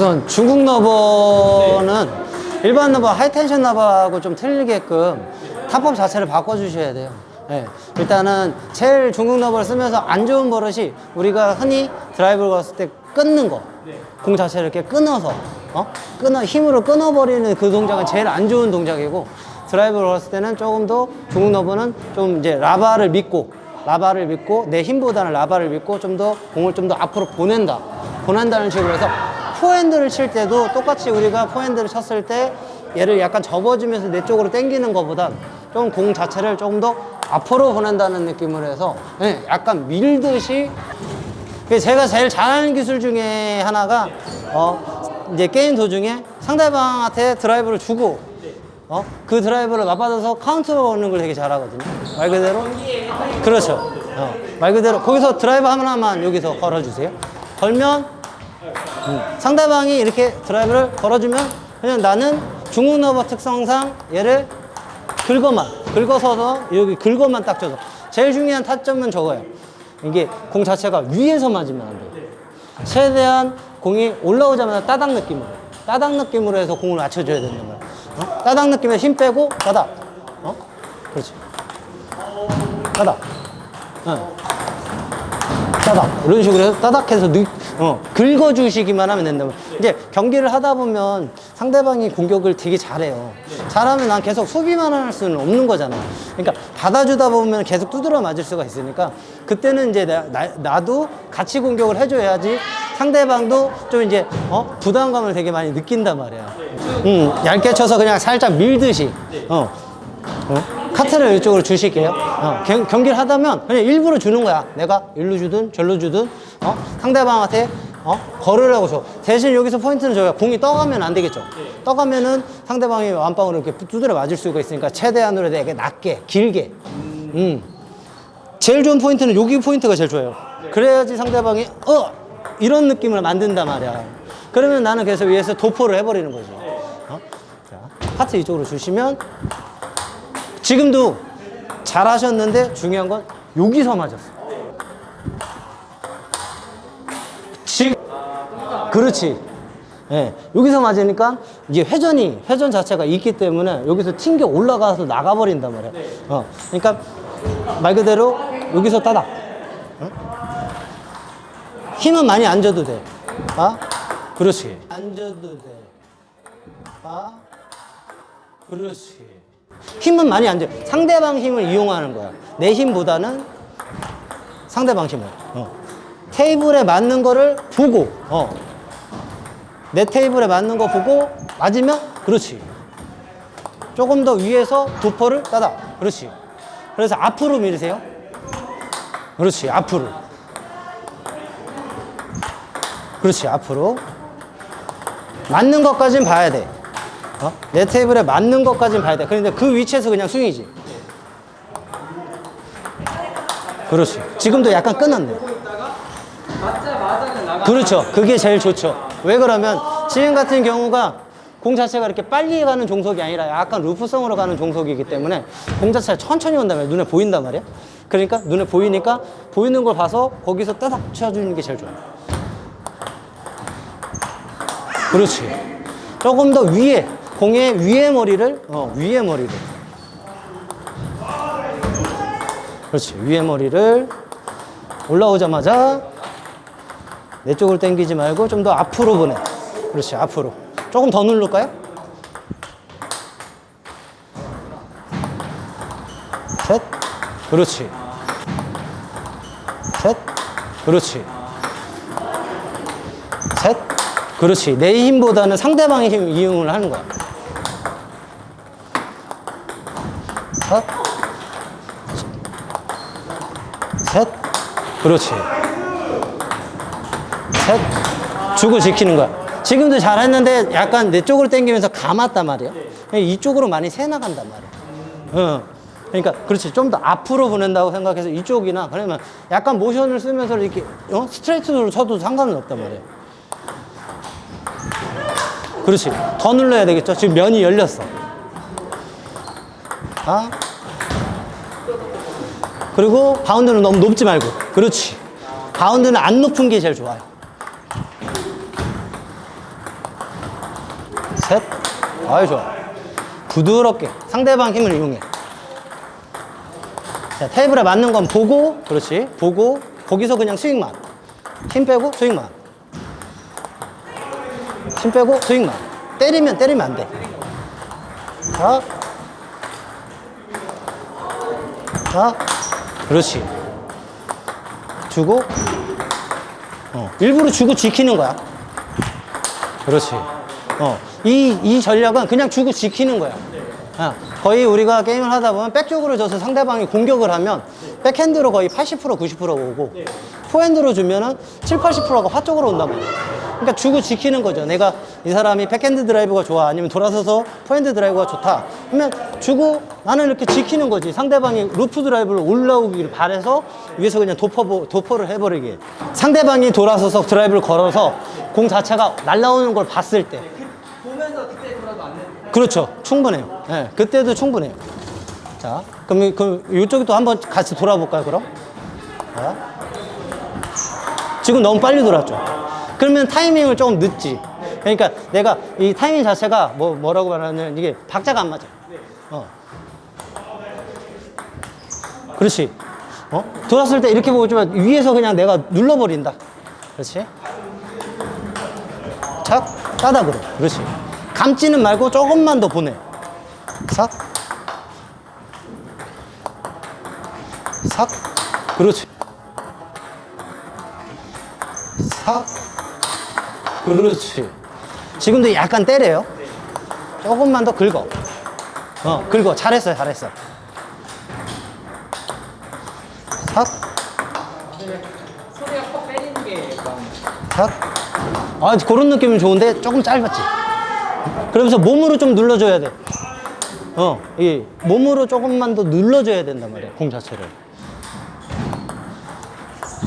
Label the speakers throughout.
Speaker 1: 우선 중국 너버는 일반 너버 하이텐션 너버하고 좀 틀리게끔 탑법 자체를 바꿔주셔야 돼요. 예, 일단은 제일 중국 너버를 쓰면서 안 좋은 버릇이 우리가 흔히 드라이브를 걸었을 때 끊는 거. 공 자체를 이렇게 끊어서, 어? 끊어, 힘으로 끊어버리는 그 동작은 제일 안 좋은 동작이고 드라이브를 걸었을 때는 조금 더 중국 너버는 좀 이제 라바를 믿고 라바를 믿고 내 힘보다는 라바를 믿고 좀 더 공을 좀 더 앞으로 보낸다. 보낸다는 식으로 해서 포핸드를 칠 때도 똑같이 우리가 포핸드를 쳤을 때 얘를 약간 접어주면서 내 쪽으로 당기는 것보다 좀 공 자체를 조금 더 앞으로 보낸다는 느낌으로 해서 예, 약간 밀듯이 그게 제가 제일 잘하는 기술 중에 하나가 어 이제 게임 도중에 상대방한테 드라이브를 주고 어 그 드라이브를 맞받아서 카운트로 오는 걸 되게 잘하거든요. 말 그대로 그렇죠. 어, 말 그대로 거기서 드라이브 하나만 여기서 걸어주세요. 걸면 음, 상대방이 이렇게 드라이브를 걸어주면 그냥 나는 중국 너버 특성상 얘를 긁어만 긁어서서 여기 긁어만 딱 줘서 제일 중요한 타점은 저거예요. 이게 공 자체가 위에서 맞으면 안 돼요. 최대한 공이 올라오자마자 따닥 느낌으로 따닥 느낌으로 해서 공을 맞춰줘야 된단 말이야. 어? 따닥 느낌에 힘 빼고 따닥. 어? 그렇지. 따닥. 어. 따닥. 이런 식으로 해서 따닥 해서 느, 어, 긁어주시기만 하면 된다고. 이제 경기를 하다 보면 상대방이 공격을 되게 잘해요. 잘하면 난 계속 수비만 할 수는 없는 거잖아. 그러니까 받아주다 보면 계속 두드려 맞을 수가 있으니까 그때는 이제 나, 나, 나도 같이 공격을 해줘야지 상대방도 좀 이제 어? 부담감을 되게 많이 느낀단 말이야. 음, 얇게 쳐서 그냥 살짝 밀듯이. 어. 어? 카트를 이쪽으로 주실게요. 어, 경, 경기를 하다면 그냥 일부러 주는 거야. 내가 일로 주든 절로 주든 어? 상대방한테 어? 걸으라고 줘. 대신 여기서 포인트는 저야 공이 떠가면 안 되겠죠. 떠가면은 상대방이 완빵으로 이렇게 두드려 맞을 수가 있으니까 최대한으로 되게 낮게, 길게. 음. 제일 좋은 포인트는 여기 포인트가 제일 좋아요. 그래야지 상대방이 어 이런 느낌을 만든단 말이야. 그러면 나는 그래서 위에서 도포를 해버리는 거지. 어? 자, 카트 이쪽으로 주시면 지금도 잘하셨는데 중요한 건 여기서 맞았어. 지금 그렇지. 예, 여기서 맞으니까 이게 회전이 회전 자체가 있기 때문에 여기서 튕겨 올라가서 나가버린단 말이야. 어, 그러니까 말 그대로 여기서 따닥. 응? 힘은 많이 안 줘도 돼. 아, 그렇지. 안 줘도 돼. 아, 그렇지. 힘은 많이 안 줘. 상대방 힘을 이용하는 거야. 내 힘보다는 상대방 힘을. 어. 테이블에 맞는 거를 보고, 어. 내 테이블에 맞는 거 보고 맞으면 그렇지. 조금 더 위에서 도퍼를 따다. 그렇지. 그래서 앞으로 밀으세요. 그렇지. 앞으로. 그렇지. 앞으로. 맞는 것까진 봐야 돼. 어? 내 테이블에 맞는 것까진 봐야 돼. 그런데 그 위치에서 그냥 스윙이지. 그렇지. 지금도 약간 끊었네. 그렇죠. 그게 제일 좋죠. 왜 그러면 지금 같은 경우가 공 자체가 이렇게 빨리 가는 종속이 아니라 약간 루프성으로 가는 종속이기 때문에 공 자체가 천천히 온단 말이야. 눈에 보인단 말이야. 그러니까 눈에 보이니까 보이는 걸 봐서 거기서 따닥 쳐주는 게 제일 좋아요. 그렇지. 조금 더 위에, 공의 위에 머리를, 어, 위에 머리를. 그렇지. 위에 머리를 올라오자마자 내 쪽을 당기지 말고 좀 더 앞으로 보내. 그렇지. 앞으로. 조금 더 누를까요? 셋. 그렇지. 셋. 그렇지. 셋. 그렇지. 내 힘보다는 상대방의 힘 이용을 하는 거야. 셋. 셋. 그렇지. 셋. 주고 지키는 거야. 지금도 잘했는데 약간 내 쪽으로 당기면서 감았단 말이야. 이쪽으로 많이 새 나간단 말이야. 어. 그러니까 그렇지 좀 더 앞으로 보낸다고 생각해서 이쪽이나 그러면 약간 모션을 쓰면서 이렇게 어? 스트레이트로 쳐도 상관은 없단 말이야. 그렇지 더 눌러야 되겠죠. 지금 면이 열렸어. 아 그리고 바운드는 너무 높지 말고 그렇지 바운드는 안 높은 게 제일 좋아요. 셋. 아유, 좋아. 부드럽게 상대방 힘을 이용해. 자, 테이블에 맞는 건 보고, 그렇지. 보고, 거기서 그냥 스윙만. 힘 빼고, 스윙만. 힘 빼고, 스윙만. 때리면 때리면 안 돼. 자. 자. 그렇지. 주고, 어, 일부러 주고 지키는 거야. 그렇지. 어, 이, 이 전략은 그냥 주고 지키는 거야. 아, 거의 우리가 게임을 하다 보면 백쪽으로 줘서 상대방이 공격을 하면 백핸드로 거의 80% 90%가 오고 포핸드로 주면은 7, 80%가 화 쪽으로 온단 말이야. 그러니까 주고 지키는 거죠. 내가 이 사람이 백핸드 드라이브가 좋아 아니면 돌아서서 포핸드 드라이브가 좋다. 그러면 주고 나는 이렇게 지키는 거지. 상대방이 루프 드라이브를 올라오기를 바래서 위에서 그냥 도퍼, 도퍼를 해버리게. 상대방이 돌아서서 드라이브를 걸어서 공 자체가 날라오는 걸 봤을 때
Speaker 2: 보면서 그때 돌아도 안 되는.
Speaker 1: 그렇죠. 충분해요. 예, 그때도 충분해요. 자, 그럼, 이- 그럼 이쪽도 한번 같이 돌아볼까요, 그럼? 자. 지금 너무 빨리 돌았죠. 그러면 타이밍을 조금 늦지. 그러니까 내가 이 타이밍 자체가 뭐, 뭐라고 말하냐면 이게 박자가 안 맞아. 어. 그렇지. 어? 돌았을 때 이렇게 보지만 위에서 그냥 내가 눌러버린다. 그렇지. 착 따닥으로 그렇지 감지는 말고 조금만 더 보내 삭 삭. 그렇지 삭 그렇지 지금도 약간 때려요 조금만 더 긁어 어 긁어 잘했어 잘했어 삭
Speaker 2: 소리가 퍽 때리는 게.
Speaker 1: 탁. 아, 그런 느낌은 좋은데 조금 짧았지. 그러면서 몸으로 좀 눌러줘야 돼. 어, 이 몸으로 조금만 더 눌러줘야 된단 말이야, 공 자체를.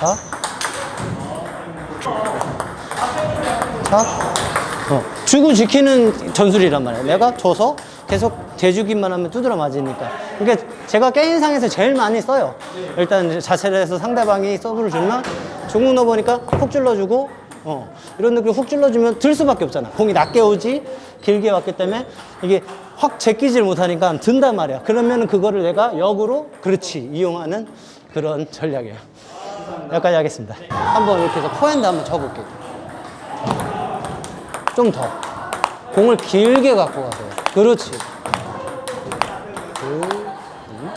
Speaker 1: 자. 자. 어, 주고 지키는 전술이란 말이야. 내가 줘서 계속 대주기만 하면 두드려 맞으니까. 그러니까 제가 게임상에서 제일 많이 써요. 일단 자체를 해서 상대방이 서브를 주면 중국 넣어보니까 훅 찔러주고 어, 이런 느낌 훅 찔러주면 들 수밖에 없잖아. 공이 낮게 오지 길게 왔기 때문에 이게 확 제끼질 못하니까 든단 말이야. 그러면 그거를 내가 역으로 그렇지 이용하는 그런 전략이에요. 여기까지 하겠습니다. 한번 이렇게 해서 포핸드 한번 쳐볼게요. 좀 더. 공을 길게 갖고 가세요. 그렇지. 쭉. 음.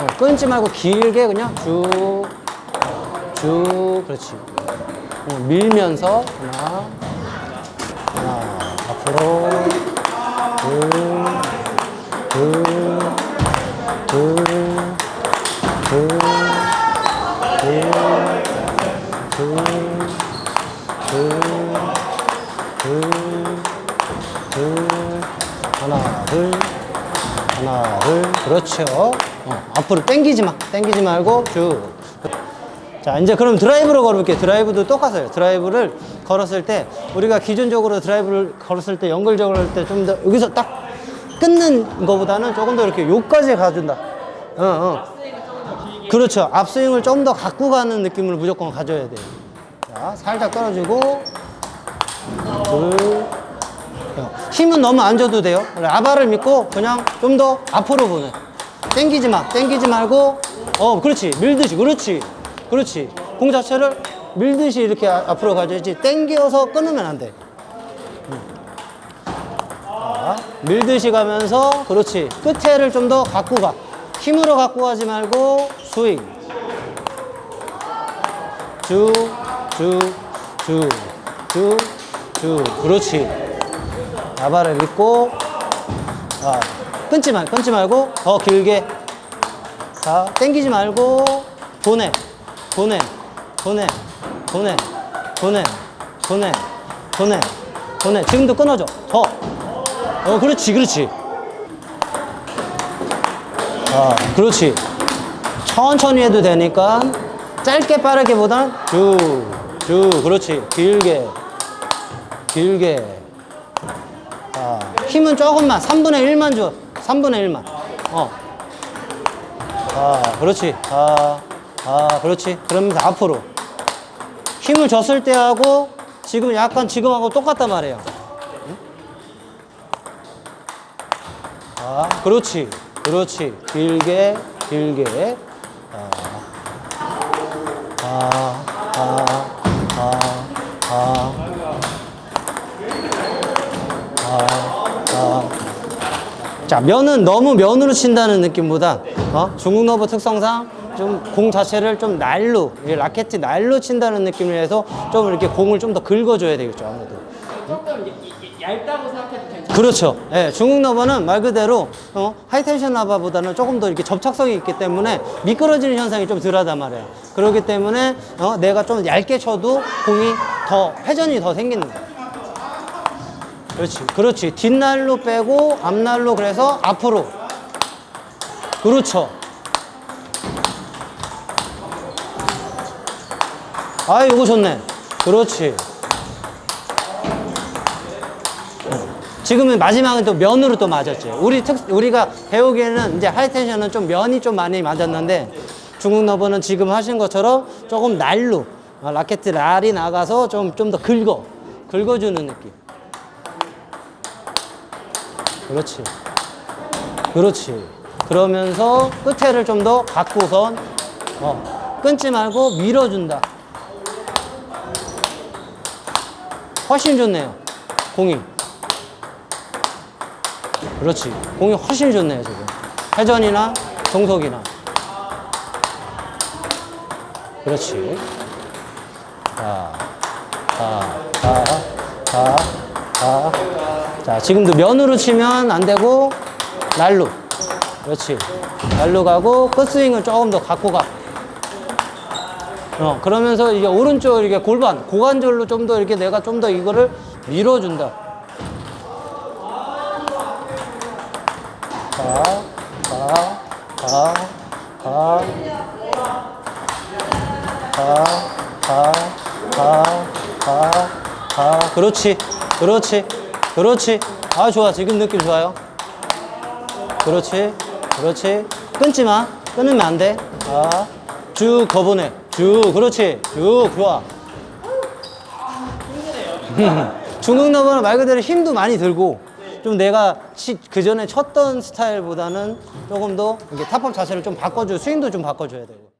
Speaker 1: 어, 끊지 말고 길게 그냥 쭉, 쭉, 그렇지. 어, 밀면서 하나, 하나, 앞으로, 하나, 둘, 그렇죠. 어, 앞으로 당기지 마. 당기지 말고 쭉. 자, 이제 그럼 드라이브로 걸어볼게요. 드라이브도 똑같아요. 드라이브를 걸었을 때, 우리가 기존적으로 드라이브를 걸었을 때, 연결적으로 할 때 좀 더 여기서 딱 끊는 거보다는 조금 더 이렇게 요까지 가준다. 어, 어. 그렇죠. 앞스윙을 좀 더 갖고 가는 느낌을 무조건 가져야 돼요. 자, 살짝 떨어지고, 둘, 어, 힘은 너무 안 줘도 돼요. 아바를 믿고 그냥 좀 더 앞으로 보내. 땡기지 마. 땡기지 말고, 어, 그렇지. 밀듯이. 그렇지. 그렇지. 공 자체를 밀듯이 이렇게 아- 앞으로 가져야지. 땡겨서 끊으면 안 돼. 음. 자, 밀듯이 가면서, 그렇지. 끝에를 좀 더 갖고 가. 힘으로 갖고 가지 말고, 스윙. 쭉, 쭉, 쭉, 쭉, 쭉. 그렇지. 나발을 믿고 아, 끊지 말, 끊지 말고 더 길게 자, 땡기지 말고 보내, 보내, 보내, 보내, 보내, 보내, 보내, 보내. 지금도 끊어줘. 더. 어, 그렇지, 그렇지. 아, 그렇지. 천천히 해도 되니까 짧게 빠르게보단 쭉, 쭉, 그렇지. 길게, 길게. 힘은 조금만. 3분의 1만 줘. 3분의 1만. 어. 아 그렇지. 아, 아 그렇지. 그러면 앞으로. 힘을 줬을 때 하고 지금 약간 지금하고 똑같단 말이에요. 아 그렇지. 그렇지. 길게 길게. 아, 아. 아, 아. 자, 면은 너무 면으로 친다는 느낌보다 어? 중국 너버 특성상 좀 공 자체를 좀 날로, 이 라켓이 날로 친다는 느낌을 해서 좀 이렇게 공을 좀 더 긁어줘야 되겠죠, 아무래도.
Speaker 2: 조금 얇다고 생각해도 괜찮아요.
Speaker 1: 그렇죠. 예, 중국 너버는 말 그대로 어, 하이텐션 나바보다는 조금 더 이렇게 접착성이 있기 때문에 미끄러지는 현상이 좀 덜하단 말이에요. 그렇기 때문에 어, 내가 좀 얇게 쳐도 공이 더 회전이 더 생기는 거예요. 그렇지, 그렇지. 뒷날로 빼고 앞날로 그래서 앞으로. 그렇죠. 아, 이거 좋네. 그렇지. 지금은 마지막은 또 면으로 또 맞았지. 우리 특, 우리가 배우기에는 이제 하이텐션은 좀 면이 좀 많이 맞았는데 중국 너버는 지금 하신 것처럼 조금 날로 어, 라켓 날이 나가서 좀 좀 더 긁어 긁어주는 느낌. 그렇지. 그렇지. 그러면서 끝에를 좀 더 갖고선 어, 끊지 말고 밀어준다. 훨씬 좋네요. 공이. 그렇지. 공이 훨씬 좋네요, 지금. 회전이나 동속이나. 그렇지. 자, 자, 자, 자, 자. 자, 지금도 면으로 치면 안 되고, 날로. 그렇지. 날로 가고, 끝스윙을 조금 더 갖고 가. 어, 그러면서 이게 오른쪽 이렇게 골반, 고관절로 좀 더 이렇게 내가 좀 더 이거를 밀어준다. 가, 가, 가, 가, 가, 가, 가, 가, 가. 그렇지, 그렇지, 그렇지. 아, 좋아. 지금 느낌 좋아요. 그렇지, 그렇지. 끊지 마. 끊으면 안 돼. 아, 쭉 거보내. 쭉, 그렇지. 쭉, 좋아. 중국 너버는 말 그대로 힘도 많이 들고 좀 내가 그 전에 쳤던 스타일보다는 조금 더 이게 탑업 자세를 좀 바꿔줘 스윙도 좀 바꿔줘야 되고